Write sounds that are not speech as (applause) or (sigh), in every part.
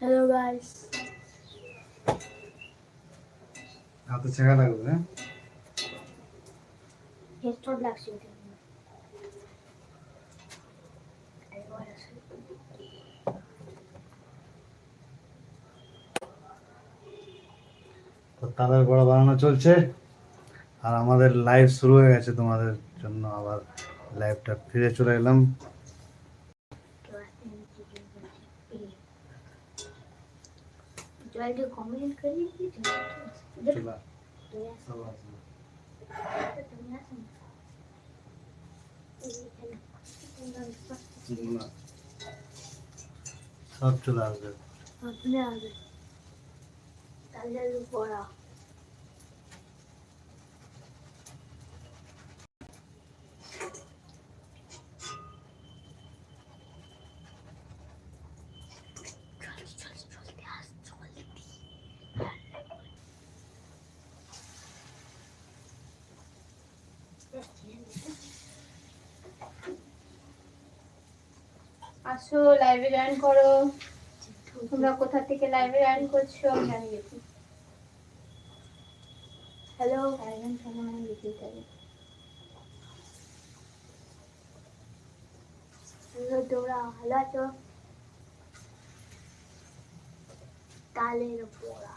Hello guys হাতে ছেঁকা লাগবে হ্যাঁ? হেডফোন লাগছে তাদের বড় বানানো চলছে আর আমাদের লাইভ শুরু হয়ে গেছে তোমাদের জন্য আবার লাইভটা ফিরে চলে এলাম। জলদি কমেন্ট করিয়ে চলে তুমি সব আছে। তুমি আসো না। সব চলে আসবে আপনি আসবে তাহলে পড়া আসো লাইভে জয়েন করো। তোমরা কোথা থেকে লাইভে জয়েন করছ? জানি গেছি। হ্যালো হ্যালো তোমরা ভালো আছো? তালের পোড়া।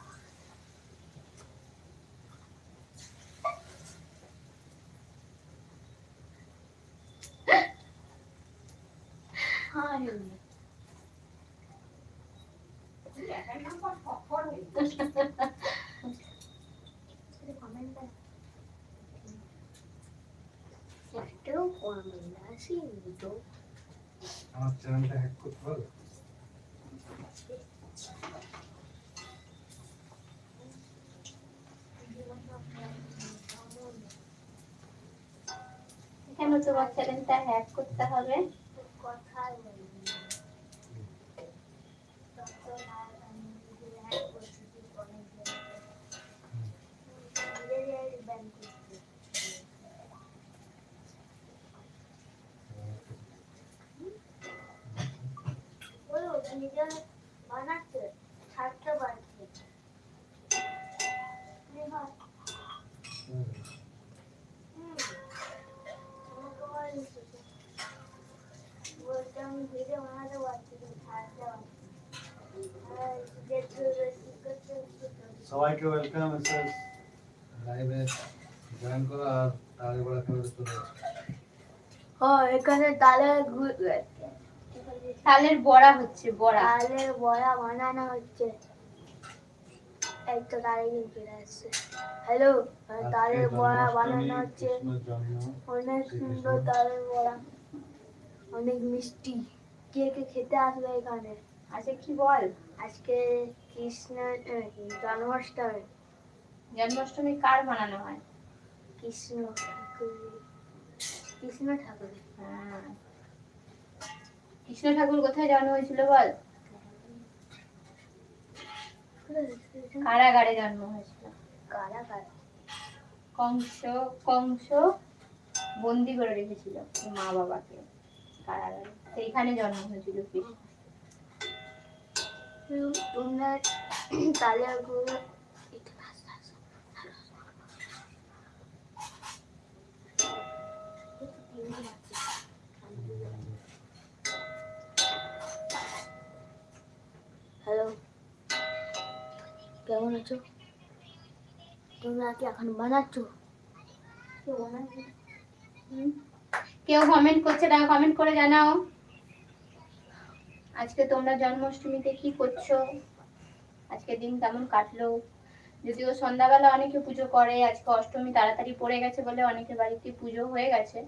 একটাও কমেন্ট আসেনি তো কেন তোমার চ্যানেলটা হ্যাক করতে হবে? নিজের ছাড়তে পারছে ভিডিও বানাতে পারছি ছাড়তে পারছি করতে সবাইকে ওয়েলকাম এসে লাইভে জয়েন করো আর তাদের বড় খেলাতে চলে হ্যাঁ এখানে তালের গু- তালের বড়া হচ্ছে বড়া। তালের বড়া বানানো হচ্ছে। এই তো তালের চলে আসছে। হ্যালো তালের বড়া বানানো হচ্ছে। অনেক সুন্দর তালের বড়া। অনেক মিষ্টি। কে কে খেতে আসবে এখানে? আচ্ছা কি বল? আজকে কৃষ্ণ আহ, জন্মাষ্টমী। জন্মাষ্টমী কার বানানো হয়? কৃষ্ণ কৃষ্ণ ঠাকুর। হ্যাঁ। কৃষ্ণ ঠাকুর কোথায় জন্ম হয়েছিল বল? কারাগারে জন্ম হয়েছিল। কংস কংস বন্দি করে রেখেছিল মা বাবাকে কারাগারে। সেইখানে জন্ম হয়েছিল কৃষ্ণ। কেমন আছো? তোমরা কি এখন বানাচ্ছ? কেউ কমেন্ট করছে? তারা কমেন্ট করে জানাও। আজকে তোমরা জন্মাষ্টমীতে কি করছ? আজকে দিন কেমন কাটলো? যদিও সন্ধ্যাবেলা অনেকে পুজো করে, আজকে অষ্টমী তাড়াতাড়ি পড়ে গেছে বলে অনেকে বাড়িতে পুজো হয়ে গেছে।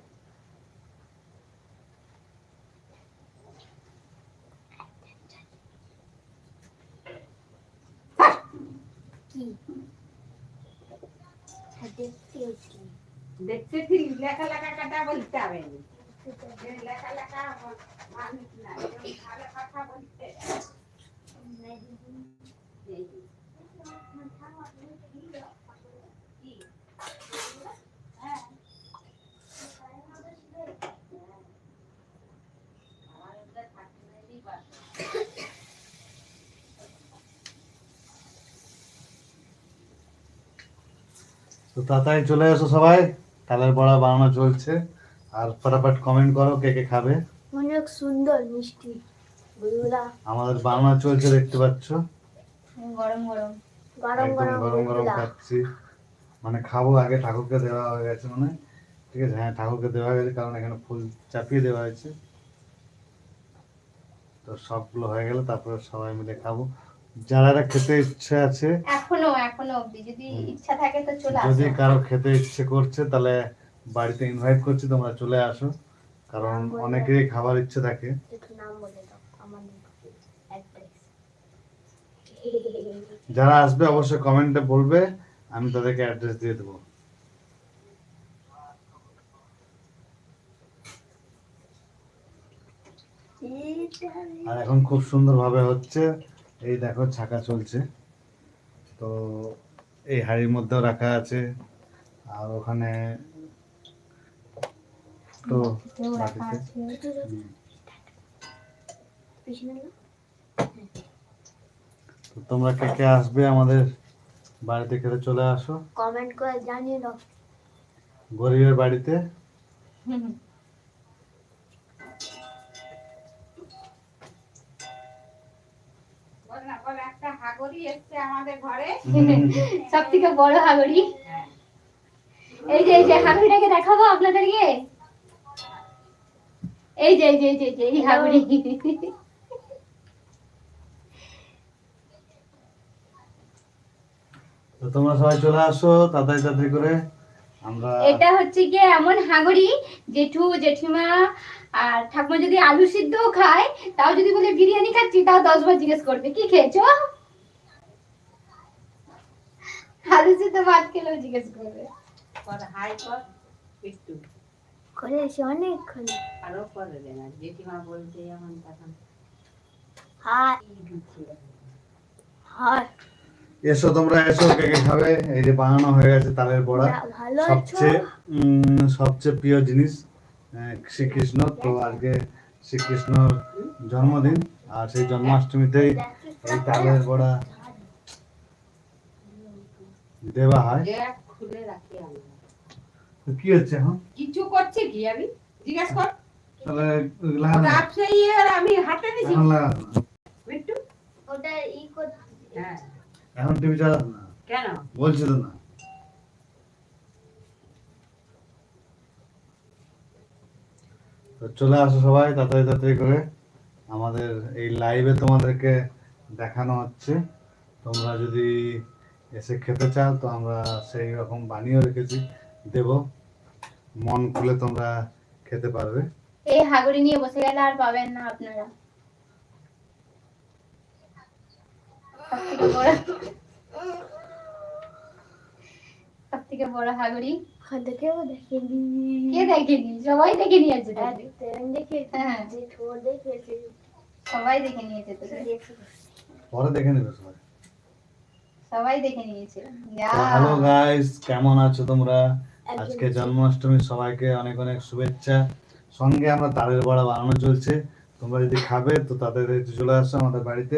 দেখতে ঠিক লেখা লেখা কাটা বলতে হবে। লেখা লেখা বলতে তো তাড়াতাড়ি চলে এসো সবাই। তালের বড়া বানানো চলছে। আর ফটাফট কমেন্ট করো কে কে খাবে। অনেক সুন্দর মিষ্টি। আমাদের বানানো চলছে দেখতে পাচ্ছ। গরম গরম। গরম গরম গরম গরম খাচ্ছি। মানে খাব আগে ঠাকুরকে দেওয়া হয়ে গেছে মানে ঠিক আছে হ্যাঁ ঠাকুরকে দেওয়া হয়ে গেছে কারণ এখানে ফুল চাপিয়ে দেওয়া হয়েছে। তো সবগুলো হয়ে গেলে তারপরে সবাই মিলে খাব। যারা খেতে ইচ্ছে আছে এখনও এখনও অবধি। যদি ইচ্ছা থাকে তো চলে যদি কারও খেতে ইচ্ছে করছে তাহলে বাড়িতে ইনভাইট করছি তোমরা চলে আসো। কারণ অনেকেরই খাবার ইচ্ছে থাকে। যারা আসবে অবশ্যই কমেন্টে বলবে আমি তাদেরকে অ্যাড্রেস দিয়ে দেবো। আর এখন খুব সুন্দর ভাবে হচ্ছে। এই দেখো ছাকা চলছে। তো এই হাড়ির মধ্যেও রাখা আছে। আর ওখানে তো তোমরা কে কে আসবে আমাদের বাড়িতে খেতে চলে আসো। কমেন্ট করে জানিয়ে দাও। গরিবের বাড়িতে হুম। বল না বল একটা হাগরি এসছে আমাদের ঘরে। সব থেকে বড় হাগড়ি হ্যাঁ। এই যে এই যে হাগড়িটাকে দেখাবো আপনাদেরকে? এই যে এই যে এই যে, এই তো তোমরা সবাই চলে আসো তাড়াতাড়ি তাড়াতাড়ি করে। আমরা এটা হচ্ছে গিয়ে এমন হাগড়ি জেঠু জেঠিমা আর ঠাকুমা যদি আলু সিদ্ধও খায় তাও যদি বলে বিরিয়ানি খাচ্ছি তাও দশ বার জিজ্ঞেস করবে। কি খেয়েছো? আলু ভাত খেলেও জিজ্ঞেস করবে। কর হাই কর একটু। করেছি অনেকক্ষণ। আরও করে দে না জেঠিমা বলতে এখন তখন হাই। হাই। এসো তোমরা এসো কে কে খাবে? এই যে বানানো হয়ে গেছে তালের বড়া। সবচেয়ে উম, সবচেয়ে প্রিয় জিনিস আহ, শ্রীকৃষ্ণ। তো আজকে শ্রীকৃষ্ণর জন্মদিন আর সেই জন্মাষ্টমীতেই এই তালের বড়া দেওয়া হয়। খুলে রাখি আমরা কি হচ্ছে এখন? কিছু করছে কি আমি? জিজ্ঞেস কর। তাহলে ইয়ে আমি হাতে দিছি। বিট্টু ওটা ই হ্যাঁ। এখন টিভি চালাস না। কেন? বলছি তো না। তো চলে আসো সবাই তাড়াতাড়ি তাড়াতাড়ি করে। আমাদের এই লাইভে তোমাদেরকে দেখানো হচ্ছে। তোমরা যদি এসে খেতে চাও তো আমরা সেই রকম বানিয়েও রেখেছি। দেব। মন খুলে তোমরা খেতে পারবে। এই হাগড়ি নিয়ে বসে গেলে আর পাবেন না আপনারা। বড় হাগড়ি দেখে দিই কে দেখেনি? সবাই দেখে নিয়েছে। দেখে। হ্যাঁ। দেখেছি সবাই দেখে নিয়েছে তো। পরে দেখে নেবে সবাই। সবাই দেখে হ্যালো গাইস কেমন আছো তোমরা? আজকে জন্মাষ্টমীর সবাইকে অনেক অনেক শুভেচ্ছা। সঙ্গে আমরা তালের বড়া বানানো চলছে। তোমরা যদি খাবে তো তাদের একটু চলে আসো আমাদের বাড়িতে।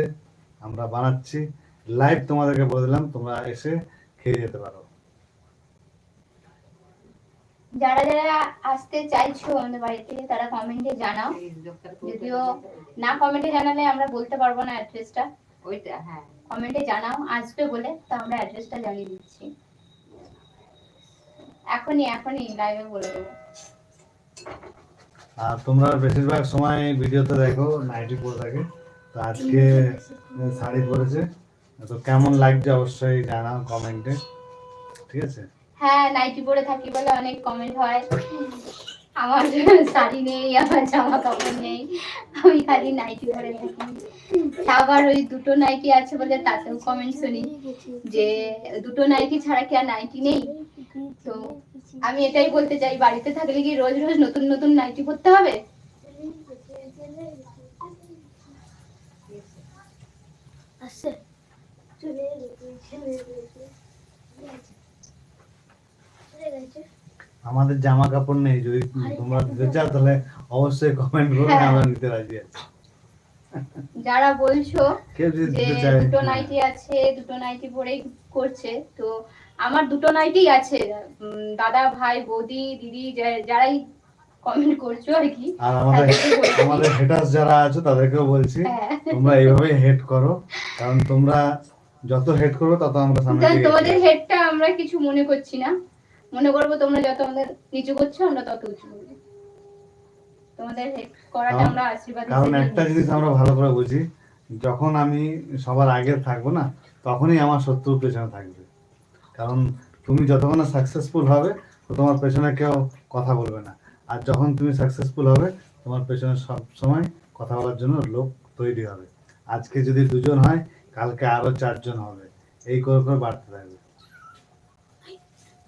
আমরা বানাচ্ছি। লাইভ তোমাদেরকে বলে দিলাম তোমরা এসে খেয়ে যেতে পারো। যারা যারা আসতে চাইছো আমাদের বাড়িতে তারা কমেন্টে জানাও। যদিও না কমেন্টে জানালে আমরা বলতে পারব না অ্যাড্রেসটা ওইটা হ্যাঁ। কমেন্টে জানাও আসবে বলে তো আমরা অ্যাড্রেসটা জানিয়ে দিচ্ছি। এখনই এখনই লাইভে বলে দেবো। আর তোমরা বেশিরভাগ সময় ভিডিওতে দেখো নাইটি পরে থাকে। তো আজকে শাড়ি পরেছে। তো কেমন লাগছে অবশ্যই জানাও কমেন্টে ঠিক আছে? হ্যাঁ নাইটি পরে থাকি বলে অনেক কমেন্ট হয়। আমার শাড়ি নেই, আমার জামা কাপড় নেই। আমি খালি নাইটি পরে থাকি। আবার ওই দুটো নাইটি আছে বলে তাতেও কমেন্ট শুনি যে, দুটো নাইটি ছাড়া কি আর নাইটি নেই? তো আমি এটাই বলতে চাই, বাড়িতে থাকলে কি রোজ রোজ নতুন নতুন নাইটি পরতে হবে? আসছে। চলে গেছে চলে গেছে। আমাদের জামা কাপড় নেই যদি তোমরা দিতে চাও তাহলে অবশ্যই কমেন্ট করবে হ্যাঁ। আমরা নিতে রাজি আছি। যারা বলছো যে দুটো হ্যাঁ। নাইটি আছে দুটো নাইটি পরেই করছে তো আমার দুটো নাইটেই আছে। দাদা ভাই বৌদি দিদি যারাই কমেন্ট করছ আর কি আর আমাদের আমাদের হেটার্স যারা আছে তাদেরকেও বলছি হ্যাঁ। তোমরা এইভাবে হেড করো কারণ তোমরা যত হেড করো তত আমরা সামনে তোমাদের হেডটা আমরা কিছু মনে করছি না। মনে করব তোমরা যত আমাদের নিচু করছ আমরা তত উঁচু করব। তোমাদের করাটা কারণ- আমরা আশীর্বাদ কারণ একটা জিনিস আমরা ভালো করে বুঝি যখন আমি সবার আগে থাকব না তখনই আমার পেছনে থাকবে। কারণ তুমি যতক্ষণ না সাকসেসফুল হবে তোমার পেছনে কেউ কথা বলবে না। আর যখন তুমি সাকসেসফুল হবে তোমার পেছনে সব সময় কথা বলার জন্য লোক তৈরি হবে। আজকে যদি দুজন হয় কালকে আরও চারজন হবে। এই করে করে বাড়তে থাকবে।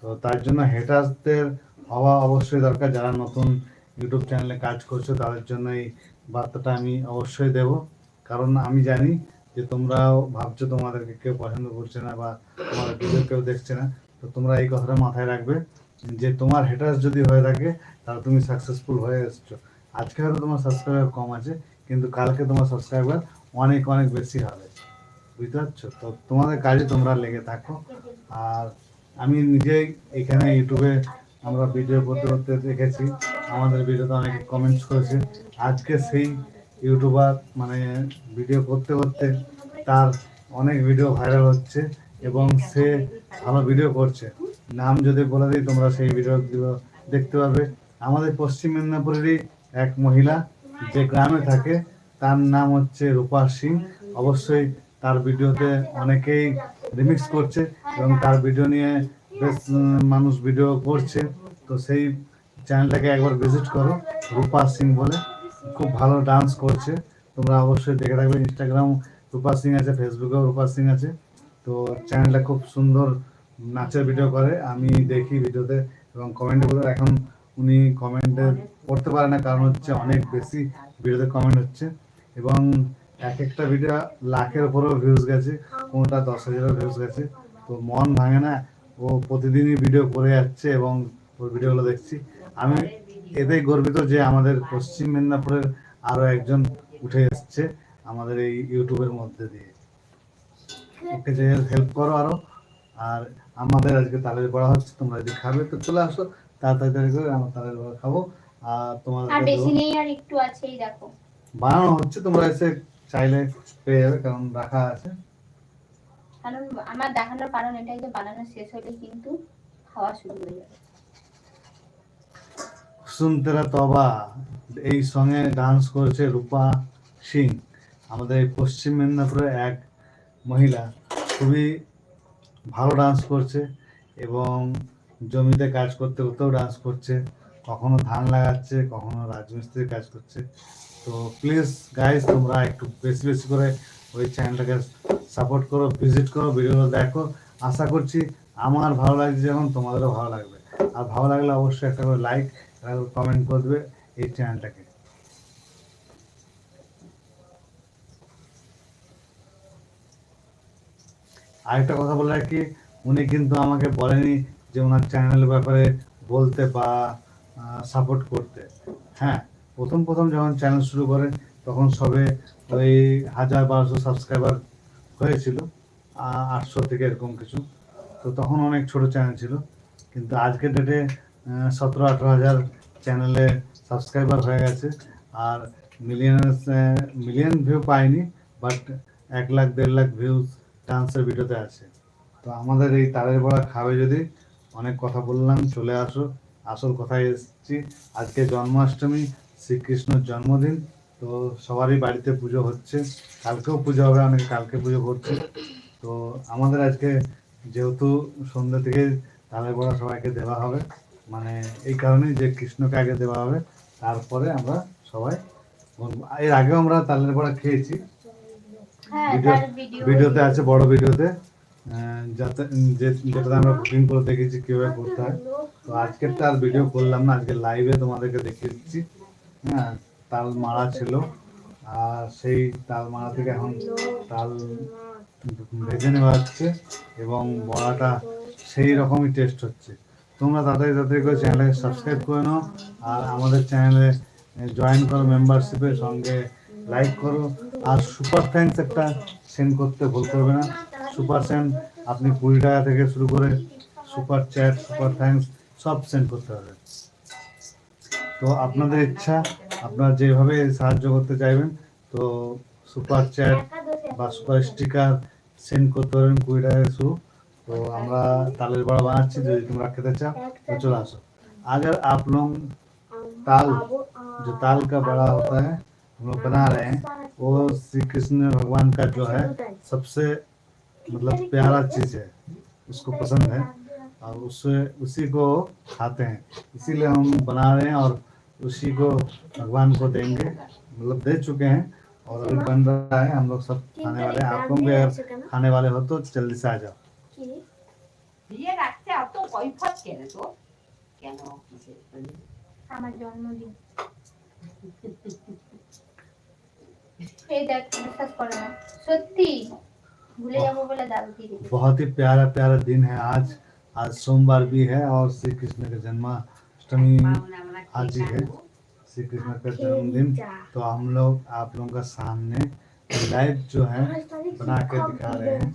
তো তার জন্য হেটার্সদের হওয়া অবশ্যই দরকার। যারা নতুন ইউটিউব চ্যানেলে কাজ করছ, তাদের জন্য এই বার্তাটা আমি অবশ্যই দেব। কারণ আমি জানি যে তোমরাও ভাবছ তোমাদেরকে কেউ পছন্দ করছে না বা তোমার ভিডিও কেউ দেখছে না, তো তোমরা এই কথাটা মাথায় রাখবে যে তোমার হেটার্স যদি হয়ে থাকে, তাহলে তুমি সাকসেসফুল হয়ে এসছো। আজকে হয়তো তোমার সাবস্ক্রাইবার কম আছে, কিন্তু কালকে তোমার সাবস্ক্রাইবার অনেক অনেক বেশি হবে। বুঝতে পারছ? তো তোমাদের কাজে তোমরা লেগে থাকো। আর আমি নিজেই এখানে ইউটিউবে আমরা ভিডিও করতে করতে দেখেছি। আমাদের ভিডিওতে অনেকে কমেন্টস করেছে। আজকে সেই ইউটিউবার মানে ভিডিও করতে করতে তার অনেক ভিডিও ভাইরাল হচ্ছে এবং সে ভালো ভিডিও করছে। নাম যদি বলে দিই, তোমরা সেই ভিডিওগুলো দেখতে পাবে আমাদের পশ্চিম মেদিনীপুরেরই এক মহিলা যে গ্রামে থাকে, তার নাম হচ্ছে রূপা সিং। অবশ্যই তার ভিডিওতে অনেকেই রিমিক্স করছে এবং তার ভিডিও নিয়ে বেশ মানুষ ভিডিও করছে। তো সেই চ্যানেলটাকে একবার ভিজিট করো, রূপা সিং বলে। খুব ভালো ডান্স করছে। তোমরা অবশ্যই দেখে রাখবে ইনস্টাগ্রাম রূপা সিং আছে ফেসবুকেও রূপা সিং আছে। তো চ্যানেলটা খুব সুন্দর নাচের ভিডিও করে। আমি দেখি ভিডিওতে এবং কমেন্টগুলো এখন উনি কমেন্টে করতে পারে না, কারণ হচ্ছে অনেক বেশি ভিডিওতে কমেন্ট হচ্ছে। এবং এক একটা ভিডিও লাখের উপরেও ভিউজ গেছে কোনোটা দশ হাজারও ভিউজ গেছে। তো মন ভাঙে না ও প্রতিদিনই ভিডিও করে যাচ্ছে এবং ওর ভিডিওগুলো দেখছি। আমি এতেই গর্বিত যে আমাদের পশ্চিম মেদিনীপুরের আরও একজন উঠে এসছে আমাদের এই ইউটিউবের মধ্যে দিয়ে। ওকে যে হেল্প করো আরও। আর আমাদের আজকে তালের বড়া হচ্ছে তোমরা যদি খাবে। তো চলে আসো তাড়াতাড়ি তাড়াতাড়ি করে আমরা তালের বড়া খাব। আর তোমার আর বেশি নেই আর একটু আছেই দেখো। বানানো হচ্ছে তোমরা এসে চাইলে পেয়ে যাবে কারণ রাখা আছে। কারণ আমার দেখানোর কারণ এটাই যে বানানো শেষ হলে কিন্তু খাওয়া শুরু হয়ে যাবে। সুনতেরা তবা এই সঙ্গে ডান্স করেছে রূপা সিং আমাদের পশ্চিম মেদিনীপুরের এক মহিলা। খুবই ভালো ডান্স করছে এবং জমিতে কাজ করতে করতেও ডান্স করছে। কখনো ধান লাগাচ্ছে কখনো রাজমিস্ত্রির কাজ করছে। তো প্লিজ গাইজ তোমরা একটু বেশি বেশি করে ওই চ্যানেলটাকে সাপোর্ট করো ভিজিট করো ভিডিওগুলো দেখো। আশা করছি আমার ভালো লাগছে যেমন তোমাদেরও ভালো লাগবে। আর ভালো লাগলে অবশ্যই একটা করে লাইক কমেন্ট করে দেবে এই চ্যানেলটাকে আরেকটা কথা বলে রাখি, উনি কিন্তু আমাকে বলেনি যে ওনার চ্যানেলের ব্যাপারে বলতে বা সাপোর্ট করতে। হ্যাঁ প্রথম প্রথম যখন চ্যানেল শুরু করেন তখন সবে ওই হাজার বারোশো সাবস্ক্রাইবার হয়েছিল আটশো থেকে এরকম কিছু। তো তখন অনেক ছোট চ্যানেল ছিল, কিন্তু আজকের ডেটে সতেরো আঠেরো হাজার চ্যানেলে সাবস্ক্রাইবার হয়ে গেছে, আর মিলিয়ন মিলিয়ন ভিউ পাইনি বাট এক লাখ, দেড় লাখ ভিউজ ডান্সের ভিডিওতে আছে। তো আমাদের এই তারের বড়া খাবে যদি, অনেক কথা বললাম, চলে আসো। আসল কথায় এসেছি, আজকে জন্মাষ্টমী শ্রীকৃষ্ণর জন্মদিন তো সবারই বাড়িতে পুজো হচ্ছে। কালকেও পুজো হবে অনেকে কালকে পুজো করছে। তো আমাদের আজকে যেহেতু সন্ধ্যা থেকে তালের বড়া সবাইকে দেওয়া হবে মানে এই কারণেই যে কৃষ্ণকে আগে দেওয়া হবে তারপরে আমরা সবাই এর আগেও আমরা তালের বড়া খেয়েছি। হ্যাঁ ভিডিও- ভিডিওতে আছে বড় ভিডিওতে। যাতে যে যেটাতে আমরা কুকিং করে দেখেছি কীভাবে করতে হয়। তো আজকের তো আর ভিডিও করলাম না আজকে লাইভে তোমাদেরকে দেখিয়ে দিচ্ছি হ্যাঁ তাল মারা ছিল। আর সেই তাল মারা থেকে এখন তাল ভেজে নেওয়া হচ্ছে এবং বড়াটা সেই রকমই টেস্ট হচ্ছে। তোমরা তাড়াতাড়ি তাড়াতাড়ি করে চ্যানেলটাকে সাবস্ক্রাইব করে নাও আর আমাদের চ্যানেলে জয়েন করো মেম্বারশিপের সঙ্গে লাইক করো। আর সুপার থ্যাঙ্কস একটা সেন্ড করতে ভুল করবে না। সুপার সেন্ড আপনি কুড়ি টাকা থেকে শুরু করে সুপার চ্যাট সুপার থ্যাঙ্কস সব সেন্ড করতে হবে। তো আপনাদের ইচ্ছা আপনারা যেভাবে সাহায্য করতে চাইবেন তো সুপার চ্যাট বা সুপার স্টিকার সেন্ড করতে পারবেন কুড়ি টাকা শুরু তো আমরা তালের বড়া বানাচ্ছি যদি তোমরা খেতে চাও তো চলে আসো अगर आप लोग ताल जो ताल का बड़ा होता है हम लोग बना रहे हैं वो श्री कृष्ण भगवान का जो है सबसे मतलब प्यारा चीज है उसको पसंद है और उससे उसी को खाते हैं इसीलिए हम बना रहे हैं और उसी को भगवान को देंगे मतलब दे चुके हैं और अभी बन रहा है हम लोग सब खाने वाले हैं आप लोग भी अगर खाने वाले हो तो जल्दी से आ जाओ দিয়ে রাখতে অত কৈফত কেন তো কেন আমার জন্মদিন এই দেখ বিশ্বাস করে না সত্যি ভুলে যাবো বলে দাদু দিয়ে দিল (laughs) बहुत ही प्यारा प्यारा दिन है आज आज सोमवार भी है और श्री कृष्ण का जन्माष्टमी आज ही है। श्री कृष्ण का जन्मदिन। तो हम लोग, आप लोगों का सामने लाइव जो है बना के दिखा रहे हैं।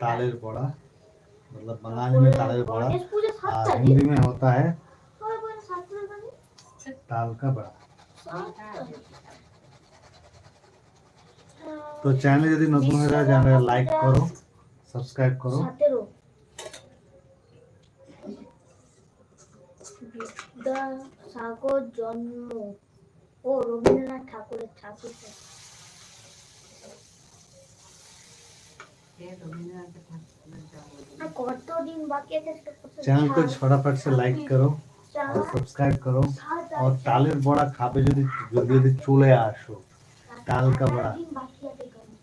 तालेर पोड़ा मतलब बंगाली में तालेर और हिंदी में होता है, ताल का बड़ा। तो चैनल यदि नतून हो जाए लाइक करो सब्सक्राइब करो। করো সতেরো বিদ্যাসাগর জন্ম ও রবীন্দ্রনাথ ঠাকুরের ঠাকুর আর কতদিন বাকি আছে সেটা কত चैनल को সাত- फटाफट से लाइक करो চার, और सब्सक्राइब करो সাত, और তালের বড়া খাবে যদি যদি যদি চলে আসো তাল কা বড়া দিন বাকি আছে এখানে।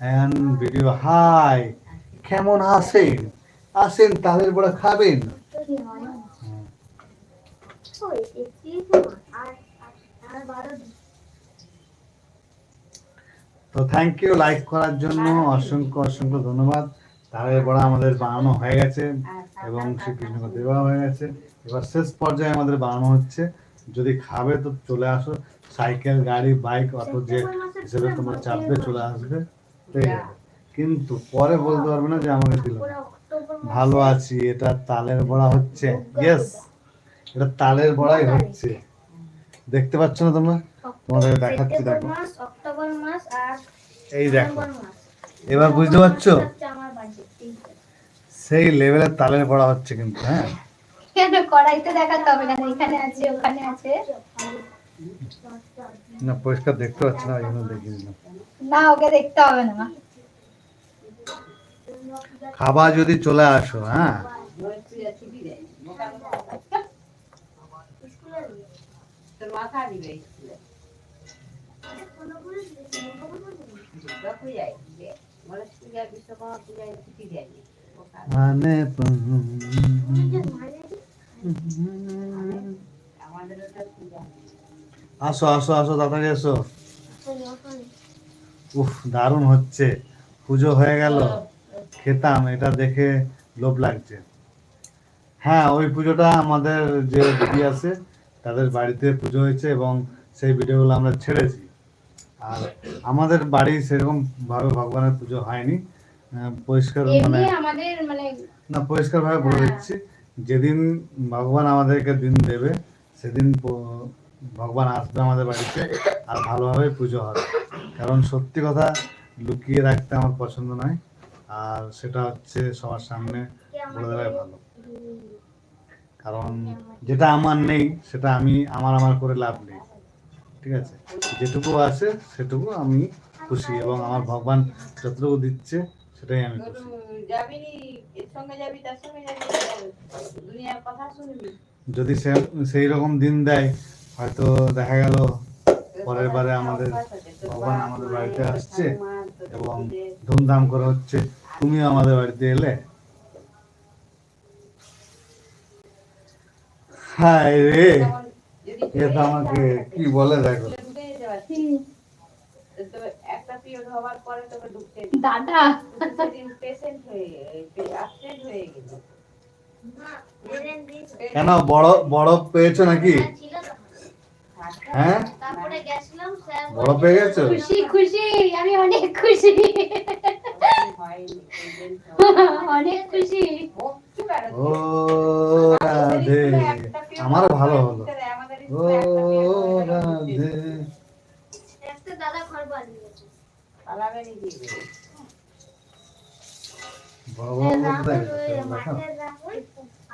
এন্ড ভিডিও হাই কেমন আছেন আসেন তালের বড়া খাবেন তো থ্যাংক ইউ লাইক করার জন্য অসংখ্য অসংখ্য ধন্যবাদ। বড়া আমাদের বানানো হয়ে গেছে এবং শ্রীকৃষ্ণকে দেওয়া হয়ে। গেছে। এবার শেষ পর্যায়ে আমাদের বানানো হচ্ছে। যদি খাবে তো চলে আসো। সাইকেল গাড়ি বাইক অত যে হিসেবে তোমরা চাপবে চলে আসবে। কিন্তু পরে বলতে পারবে না যে আমাকে দিল। ভালো আছি এটা তালের বড়া হচ্ছে। ইয়েস এটা তালের বড়াই হচ্ছে। দেখতে পাচ্ছ না তোমরা? তোমাদের দেখাচ্ছি দেখো। অক্টোবর মাস আর এই দেখো। এবার বুঝতে পারছ? সেই লেভেলের তালের বড়া হচ্ছে কিন্তু হ্যাঁ? কড়াইতে দেখাতে হবে কেন এখানে আছে ওখানে আছে। না পরিষ্কার দেখতে পাচ্ছি না জন্য দেখিয়ে দিলাম না ওকে দেখতে হবে না। খাবার যদি চলে আসো হ্যাঁ ছুটি দেয় মোটা তোর মাথা দিবে স্কুলে দুর্গা পূজায় দিবে গণেশ পূজায় বিশ্বকর্মা পূজায় ছুটি দেয়নি মানে আমাদের ওটা পূজা আসো আসো আসো তাড়াতাড়ি এসো উফ দারুণ হচ্ছে। পুজো হয়ে গেল। খেতাম এটা দেখে লোভ লাগছে। হ্যাঁ ওই পুজোটা আমাদের যে দিদি আছে তাদের বাড়িতে পুজো হয়েছে এবং সেই ভিডিওগুলো আমরা ছেড়েছি। আর আমাদের বাড়ি সেরকম ভাবে ভগবানের পুজো হয়নি। পরিষ্কার মানে মানে না পরিষ্কার ভাবে বলে দিচ্ছি যেদিন ভগবান আমাদেরকে দিন দেবে সেদিন ভগবান আসবে আমাদের বাড়িতে আর ভালোভাবে পুজো হবে। কারণ সত্যি কথা লুকিয়ে রাখতে আমার পছন্দ নয়। আর সেটা হচ্ছে সবার সামনে বলে দেওয়াই ভালো। কারণ যেটা আমার নেই, সেটা আমি আমার আমার করে লাভ নেই। ঠিক আছে? যেটুকু আছে, সেটুকু আমি খুশি এবং আমার ভগবান যতটুকু দিচ্ছে, সেটাই আমি খুশি। যদি সে, সেই রকম দিন দেয়, হয়তো দেখা গেল পরের বারে আমাদের ভগবান আমাদের বাড়িতে আসছে এবং ধুমধাম করে হচ্ছে, তুমিও আমাদের বাড়িতে এলে হায় রে। এ তো আমাকে কি বলে দেখো। ঢুকে যেতে পারছি তো একটা পিরিয়ড হওয়ার পরে তোকে ঢুকতে দাদা। সেদিন পেশেন্ট হয়ে অ্যাবসেন্ট হয়ে গেল কেন বড় বড় পেয়েছ নাকি। হ্যাঁ? তারপরে গেছিলাম স্যার বড় পেয়ে গেছো? খুশি খুশি আমি অনেক খুশি। অনেক খুশি। ও রাধে। আমারও ভালো হলো। ও রাধে। দাদা ঘর বানিয়েছে পালাবেনি দিবে বড় বড় কোথায় গেছে রাহুল, দেখো মাঠের রাহুল,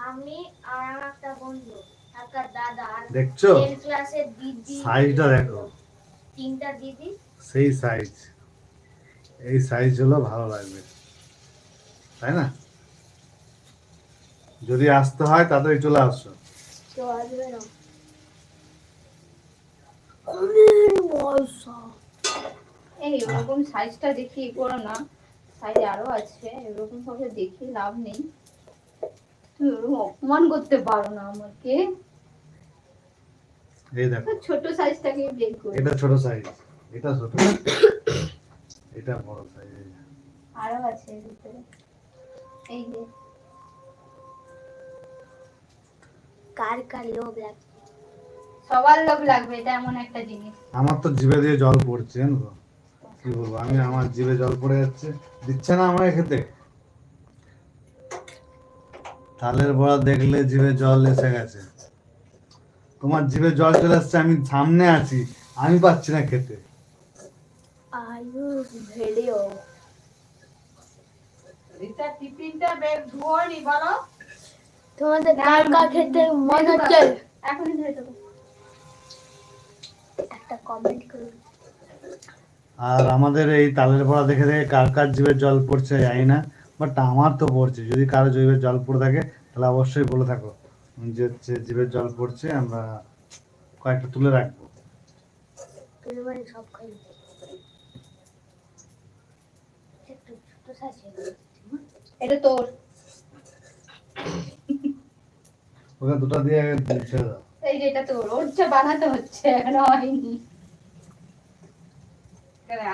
আমি আর আমার একটা বন্ধু একটা দাদা আর দেখছ? সাইজটা দেখো। তিনটা দিদি। সেই সাইজ। এই সাইজ হলো ভালো লাগবে। তাই না? যদি আসতে হয় তাড়াতাড়ি চলে আসো। সাইজটা দেখি করো না। সাইজ আরও আছে। এরকম ভাবে দেখি লাভ নেই। তুমি ওরকম অপমান করতে পারো না আমাকে। এই দেখো। ছোট সাইজটাকে বের করে। এটা ছোট সাইজ। এটা ছোট। এটা বড় সাইজ। আরও আছে ভিতরে। এই যে। কার কার লোভ লাগছে সবার লোভ লাগবে এটা এমন একটা জিনিস। আমার তো জিভে দিয়ে জল পড়ছে জানো কি বলব? আমি আমার জিভে জল পড়ে যাচ্ছে। দিচ্ছে না আমায় খেতে? তালের বড়া দেখলে জিভে জল এসে গেছে। তোমার জিভে জল চলে আসছে আমি সামনে আছি আমি পাচ্ছি না খেতে। তোমাদের মন হচ্ছে? এখনই ধরে দেবো। একটা কমেন্ট করুন। আর আমাদের এই তালের বড়া দেখে দেখে কার কার জিভে জল পড়ছে জানি না বাট আমার তো পড়ছে। যদি কারও জিভে জল পড়ে থাকে তাহলে অবশ্যই বলে থাকো। যে হচ্ছে জিভের জল পড়ছে আমরা কয়েকটা তুলে রাখব। মানে এটা তোর। ওকে দুটো দিয়ে ছেড়ে দাও। এই যে এটা তোর ওর যা বানাতে হচ্ছে এখনও হয়নি।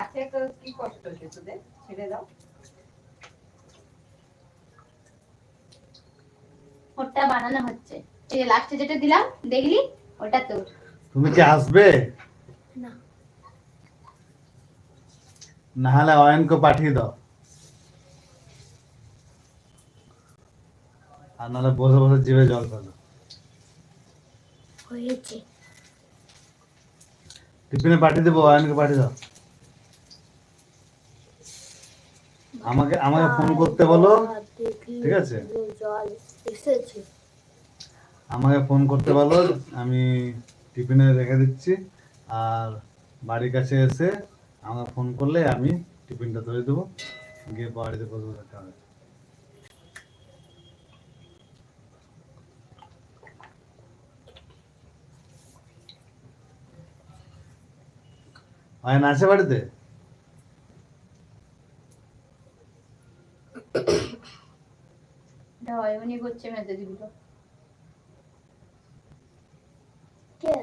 আছে তো কি কষ্ট হচ্ছে তোদের? ছেড়ে দাও। ওরটা বানানো হচ্ছে। এই যে লাস্টে যেটা দিলাম দেখলি? ওটা তোর। তুমি কি আসবে? না। না হলে অয়নকে পাঠিয়ে দাও। আর নাহলে বসে বসে জিভে জল ফেলো। হয়েছে। টিফিনে পাঠিয়ে দেবো অয়নকে পাঠিয়ে দাও। আমাকে আমাকে ফোন করতে বলো। ঠিক আছে। আমাকে ফোন করতে বলো, আমি টিফিনে রেখে দিচ্ছি। আর বাড়ির কাছে এসে আমাকে ফোন করলে আমি টিফিনটা ধরে দেবো। গিয়ে বাড়িতে বসে খাবে অয়ন আছে বাড়িতে? এটা অয়নি করছে মেজে দিগুলো কে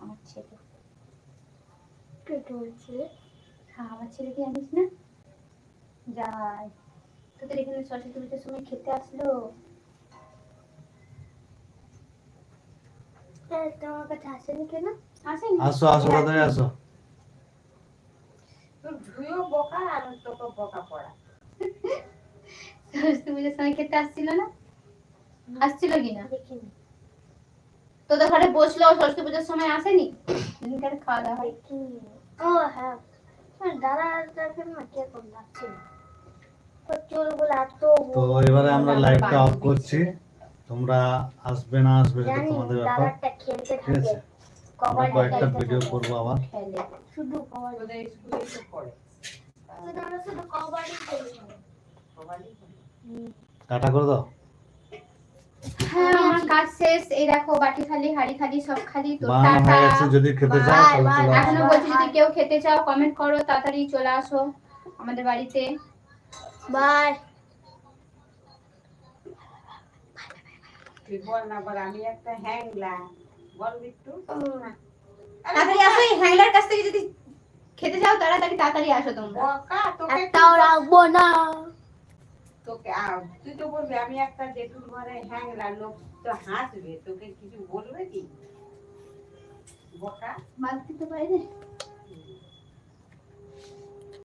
আমার ছেলে। কে বলছে? হ্যাঁ আমার ছেলেকে জানিস না? যাই। তোদের এখানে সরস্বতী পুজোর সময় খেতে আসলো? এ, তোমার কাছে আসেনি কেন? আসেনি। আসো আসো তাড়াতাড়ি আসো। তোর ধুয়েও বকা আর তোকে বকা পড়া। সরস্বতী পুজোর সময় খেতে আসছিল না? আসছিল কি তোদের ঘরে বসল সরস্বতী পুজোর সময় আসেনি? দিনকার খাওয়া দাওয়া হয়। ও হ্যাঁ। দাদা দেখেন না কীরকম লাগছে ওর তো এবারে আমরা লাইভটা অফ করছি। তোমরা আসবে না আসবে জানি তোমাদের ব্যাপার। দাদাটা খেলতে ঠিক আছে। আমরা কয়েকটা ভিডিও। করব আবার। শুধু স্কুলে তো পড়ে খেলি। করে দাও। হ্যাঁ আমার কাজ শেষ। এই দেখো বাটি খালি হাড়ি খালি সব খালি। তো বানানো গেছে টাটা যদি খেতে চাও Bye, তাহলে bye, চলে আসো। এখনও বলছি যদি কেউ খেতে চাও কমেন্ট করো তাড়াতাড়ি চলে আসো আমাদের বাড়িতে। বাই। তুই বল না আমি একটা হ্যাংলা। বল একটু তাড়াতাড়ি আসো এই হ্যাংলার কাছ থেকে যদি খেতে যাও তাড়াতাড়ি তাড়াতাড়ি আসো তোমরা। তোকে একটাও রাখব না। তোকে তুই তো বলবি আমি একটা জেঠুর ঘরে হ্যাংলা লোক তো হাসবে তোকে কিছু বলবে কি? বকা? বাদ দিতে পারি